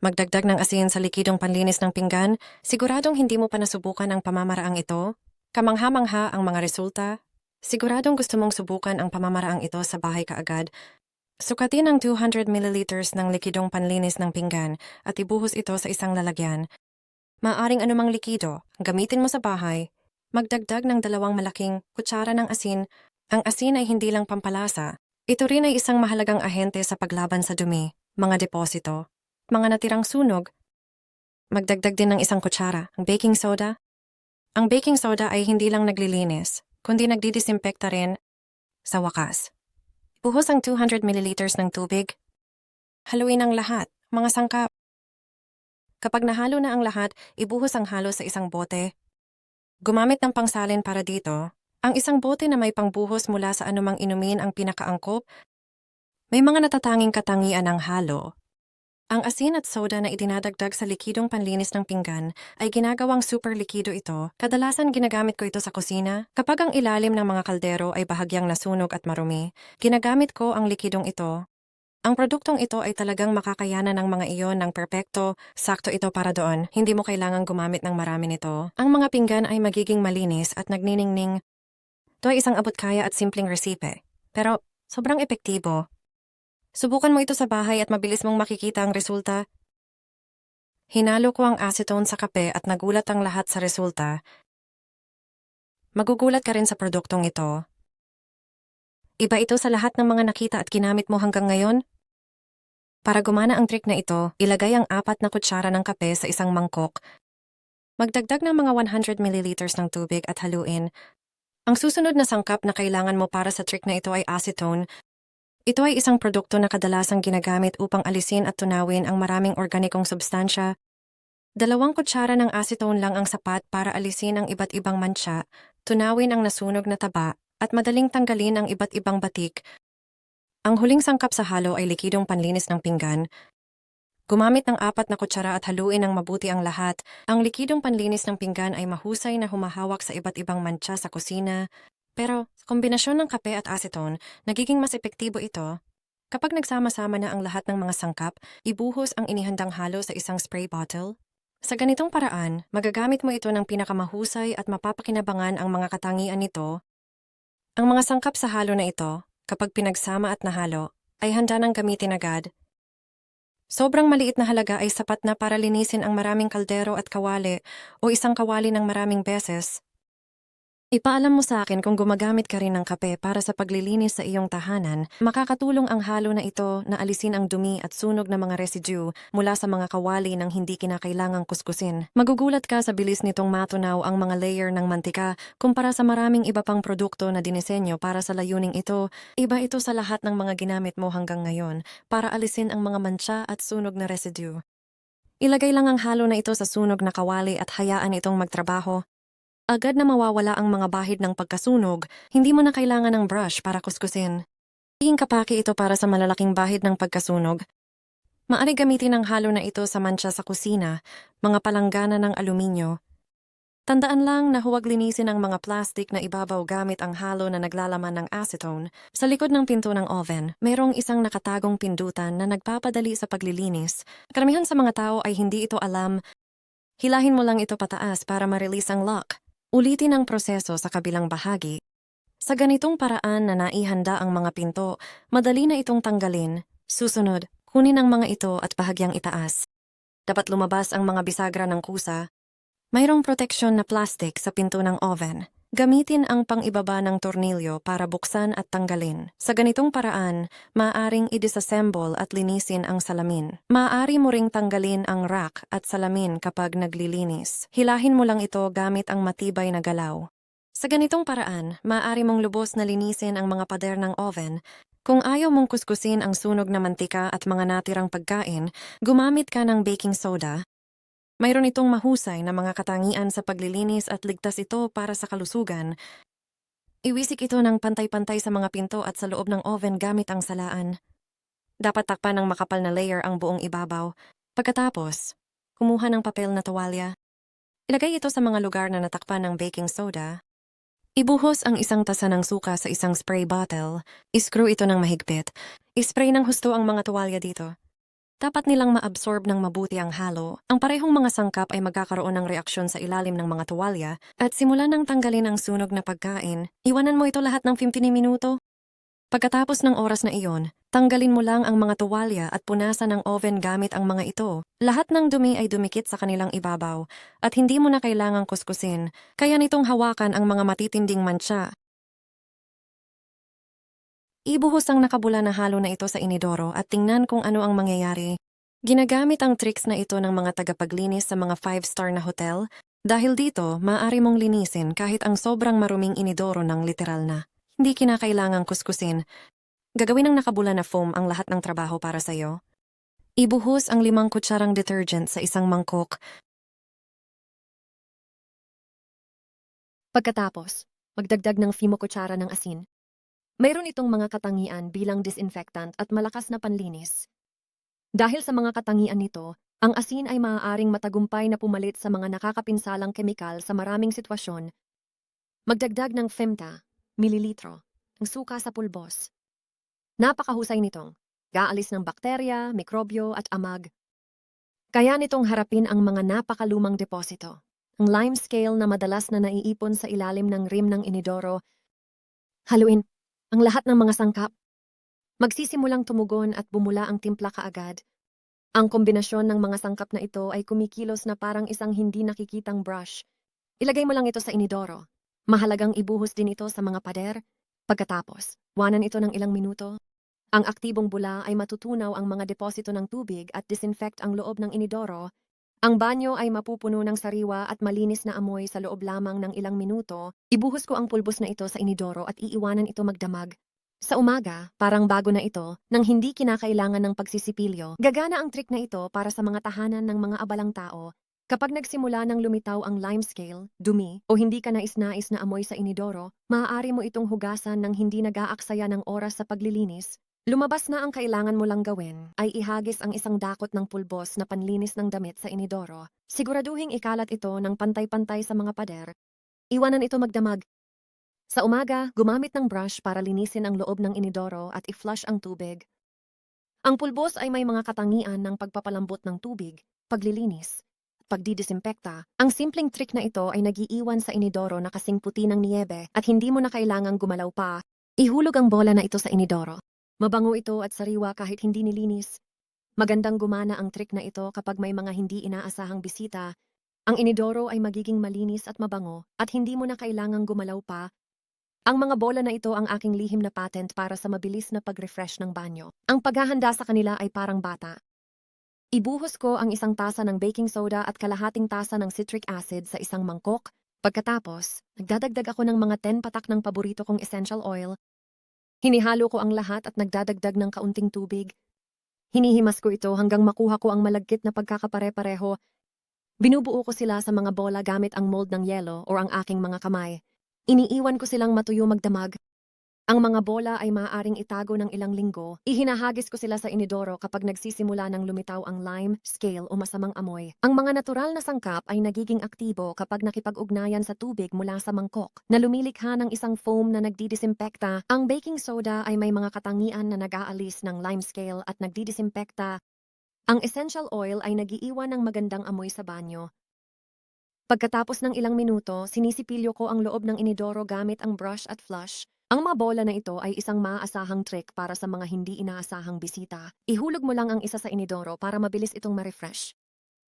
Magdagdag ng asin sa likidong panlinis ng pinggan, siguradong hindi mo pa nasubukan ang pamamaraang ito. Kamangha-mangha ang mga resulta. Siguradong gusto mong subukan ang pamamaraang ito sa bahay kaagad. Sukatin ang 200 ml ng likidong panlinis ng pinggan at ibuhos ito sa isang lalagyan. Maaring anumang likido, gamitin mo sa bahay. Magdagdag ng dalawang malaking kutsara ng asin. Ang asin ay hindi lang pampalasa. Ito rin ay isang mahalagang ahente sa paglaban sa dumi, mga deposito, mga natirang sunog. Magdagdag din ng isang kutsara, ang baking soda. Ang baking soda ay hindi lang naglilinis, kundi nagdidisinfekta rin sa wakas. Buhos ang 200 ml ng tubig. Haluin ang lahat, mga sangkap. Kapag nahalo na ang lahat, ibuhos ang halo sa isang bote. Gumamit ng pangsalin para dito. Ang isang bote na may pangbuhos mula sa anumang inumin ang pinakaangkop. May mga natatanging katangian ng halo. Ang asin at soda na idinadagdag sa likidong panlinis ng pinggan ay ginagawang super likido ito. Kadalasan ginagamit ko ito sa kusina. Kapag ang ilalim ng mga kaldero ay bahagyang nasunog at marumi, ginagamit ko ang likidong ito. Ang produktong ito ay talagang makakayanan ng mga iyon ng perpekto, sakto ito para doon. Hindi mo kailangang gumamit ng marami nito. Ang mga pinggan ay magiging malinis at nagniningning. Ito ay isang abot kaya at simpleng resipe. Pero sobrang epektibo. Subukan mo ito sa bahay at mabilis mong makikita ang resulta. Hinalo ko ang acetone sa kape at nagulat ang lahat sa resulta. Magugulat ka rin sa produktong ito. Iba ito sa lahat ng mga nakita at ginamit mo hanggang ngayon? Para gumana ang trick na ito, ilagay ang apat na kutsara ng kape sa isang mangkok. Magdagdag ng mga 100 ml ng tubig at haluin. Ang susunod na sangkap na kailangan mo para sa trick na ito ay acetone. Ito ay isang produkto na kadalasang ginagamit upang alisin at tunawin ang maraming organikong substansya. Dalawang kutsara ng acetone lang ang sapat para alisin ang iba't ibang mancha, tunawin ang nasunog na taba, at madaling tanggalin ang iba't ibang batik. Ang huling sangkap sa halo ay likidong panlinis ng pinggan. Gumamit ng apat na kutsara at haluin ng mabuti ang lahat. Ang likidong panlinis ng pinggan ay mahusay na humahawak sa iba't ibang mancha sa kusina. Pero sa kombinasyon ng kape at acetone, nagiging mas epektibo ito. Kapag nagsama-sama na ang lahat ng mga sangkap, ibuhos ang inihandang halo sa isang spray bottle. Sa ganitong paraan, magagamit mo ito ng pinakamahusay at mapapakinabangan ang mga katangian nito. Ang mga sangkap sa halo na ito, kapag pinagsama at nahalo, ay handa ng gamitin agad. Sobrang maliit na halaga ay sapat na para linisin ang maraming kaldero at kawali o isang kawali ng maraming beses. Ipaalam mo sa akin kung gumagamit ka rin ng kape para sa paglilinis sa iyong tahanan, makakatulong ang halo na ito na alisin ang dumi at sunog na mga residue mula sa mga kawali ng hindi kinakailangang kuskusin. Magugulat ka sa bilis nitong matunaw ang mga layer ng mantika kumpara sa maraming iba pang produkto na dinisenyo para sa layuning ito. Iba ito sa lahat ng mga ginamit mo hanggang ngayon para alisin ang mga mancha at sunog na residue. Ilagay lang ang halo na ito sa sunog na kawali at hayaan itong magtrabaho agad na mawawala ang mga bahid ng pagkasunog, hindi mo na kailangan ng brush para kuskusin. Hinging kapaki ito para sa malalaking bahid ng pagkasunog. Maari gamitin ang halo na ito sa mancha sa kusina, mga palanggana ng aluminyo. Tandaan lang na huwag linisin ang mga plastic na ibabaw gamit ang halo na naglalaman ng acetone. Sa likod ng pinto ng oven, mayroong isang nakatagong pindutan na nagpapadali sa paglilinis. Karamihan sa mga tao ay hindi ito alam. Hilahin mo lang ito pataas para ma-release ang lock. Ulitin ang proseso sa kabilang bahagi. Sa ganitong paraan na naihanda ang mga pinto, madali na itong tanggalin. Susunod, kunin ang mga ito at bahagyang itaas. Dapat lumabas ang mga bisagra ng kusa. Mayroong proteksyon na plastic sa pinto ng oven. Gamitin ang pang-ibaba ng tornilyo para buksan at tanggalin. Sa ganitong paraan, maaaring i-disassemble at linisin ang salamin. Maaari mo ring tanggalin ang rack at salamin kapag naglilinis. Hilahin mo lang ito gamit ang matibay na galaw. Sa ganitong paraan, maaari mong lubos na linisin ang mga pader ng oven. Kung ayaw mong kuskusin ang sunog na mantika at mga natirang pagkain, gumamit ka ng baking soda, mayroon itong mahusay na mga katangian sa paglilinis at ligtas ito para sa kalusugan. Iwisik ito ng pantay-pantay sa mga pinto at sa loob ng oven gamit ang salaan. Dapat takpan ng makapal na layer ang buong ibabaw. Pagkatapos, kumuha ng papel na tuwalya. Ilagay ito sa mga lugar na natakpan ng baking soda. Ibuhos ang isang tasa ng suka sa isang spray bottle. Iskrew ito ng mahigpit. Ispray ng husto ang mga tuwalya dito. Dapat nilang maabsorb ng mabuti ang halo. Ang parehong mga sangkap ay magkakaroon ng reaksyon sa ilalim ng mga tuwalya at simula nang tanggalin ang sunog na pagkain, iwanan mo ito lahat ng 15 minuto. Pagkatapos ng oras na iyon, tanggalin mo lang ang mga tuwalya at punasan ng oven gamit ang mga ito. Lahat ng dumi ay dumikit sa kanilang ibabaw at hindi mo na kailangang kuskusin, kaya nitong hawakan ang mga matitinding mancha. Ibuhos ang nakabula na halo na ito sa inidoro at tingnan kung ano ang mangyayari. Ginagamit ang tricks na ito ng mga tagapaglinis sa mga 5-star na hotel dahil dito maaari mong linisin kahit ang sobrang maruming inidoro ng literal na. Hindi kinakailangang kuskusin. Gagawin ng nakabula na foam ang lahat ng trabaho para sa'yo. Ibuhos ang limang kutsarang detergent sa isang mangkok. Pagkatapos, magdagdag ng fimo kutsara ng asin. Mayroon itong mga katangian bilang disinfectant at malakas na panlinis. Dahil sa mga katangian nito, ang asin ay maaaring matagumpay na pumalit sa mga nakakapinsalang kemikal sa maraming sitwasyon. Magdagdag ng femta, mililitro, ng suka sa pulbos. Napakahusay nitong gaalis ng bakterya, mikrobyo at amag. Kaya nitong harapin ang mga napakalumang deposito. Ang lime scale na madalas na naiipon sa ilalim ng rim ng inidoro. Haluin ang lahat ng mga sangkap. Magsisimulang tumugon at bumula ang timpla kaagad. Ang kombinasyon ng mga sangkap na ito ay kumikilos na parang isang hindi nakikitang brush. Ilagay mo lang ito sa inidoro. Mahalagang ibuhos din ito sa mga pader. Pagkatapos, wanan ito ng ilang minuto. Ang aktibong bula ay matutunaw ang mga deposito ng tubig at disinfect ang loob ng inidoro. Ang banyo ay mapupuno ng sariwa at malinis na amoy sa loob lamang ng ilang minuto. Ibuhos ko ang pulbos na ito sa inidoro at iiwanan ito magdamag. Sa umaga, parang bago na ito, nang hindi kinakailangan ng pagsisipilyo. Gagana ang trick na ito para sa mga tahanan ng mga abalang tao. Kapag nagsimula ng lumitaw ang lime scale, dumi, o hindi ka nais-nais na amoy sa inidoro, maaari mo itong hugasan ng hindi nag-aaksaya ng oras sa paglilinis. Lumabas na ang kailangan mo lang gawin ay ihagis ang isang dakot ng pulbos na panlinis ng damit sa inidoro. Siguraduhing ikalat ito ng pantay-pantay sa mga pader. Iwanan ito magdamag sa umaga, gumamit ng brush para linisin ang loob ng inidoro at i-flush ang tubig. Ang pulbos ay may mga katangian ng pagpapalambot ng tubig, paglilinis, at pagdidisinfekta. Ang simpleng trick na ito ay nagiiwan sa inidoro na kasing puti ng niebe at hindi mo na kailangang gumalaw pa. Ihulog ang bola na ito sa inidoro. Mabango ito at sariwa kahit hindi nilinis. Magandang gumana ang trick na ito kapag may mga hindi inaasahang bisita. Ang inidoro ay magiging malinis at mabango at hindi mo na kailangang gumalaw pa ang mga bola na ito ang aking lihim na patent para sa mabilis na pag-refresh ng banyo. Ang paghahanda sa kanila ay parang bata. Ibuhos ko ang isang tasa ng baking soda at kalahating tasa ng citric acid sa isang mangkok. Pagkatapos, nagdadagdag ako ng mga 10 patak ng paborito kong essential oil. Hinihalo ko ang lahat at nagdadagdag ng kaunting tubig. Hinihimas ko ito hanggang makuha ko ang malagkit na pagkakapare-pareho. Binubuo ko sila sa mga bola gamit ang mold ng yelo o ang aking mga kamay. Iniiwan ko silang matuyo magdamag. Ang mga bola ay maaaring itago ng ilang linggo. Ihinahagis ko sila sa inidoro kapag nagsisimula ng lumitaw ang lime, scale o masamang amoy. Ang mga natural na sangkap ay nagiging aktibo kapag nakipag-ugnayan sa tubig mula sa mangkok na lumilikha ng isang foam na nagdidisinfekta. Ang baking soda ay may mga katangian na nag-aalis ng lime scale at nagdidisinfekta. Ang essential oil ay nagiiwan ng magandang amoy sa banyo Pagkatapos ng ilang minuto, sinisipilyo ko ang loob ng inidoro gamit ang brush at flush. Ang mga bola na ito ay isang maaasahang trick para sa mga hindi inaasahang bisita. Ihulog mo lang ang isa sa inidoro para mabilis itong ma-refresh.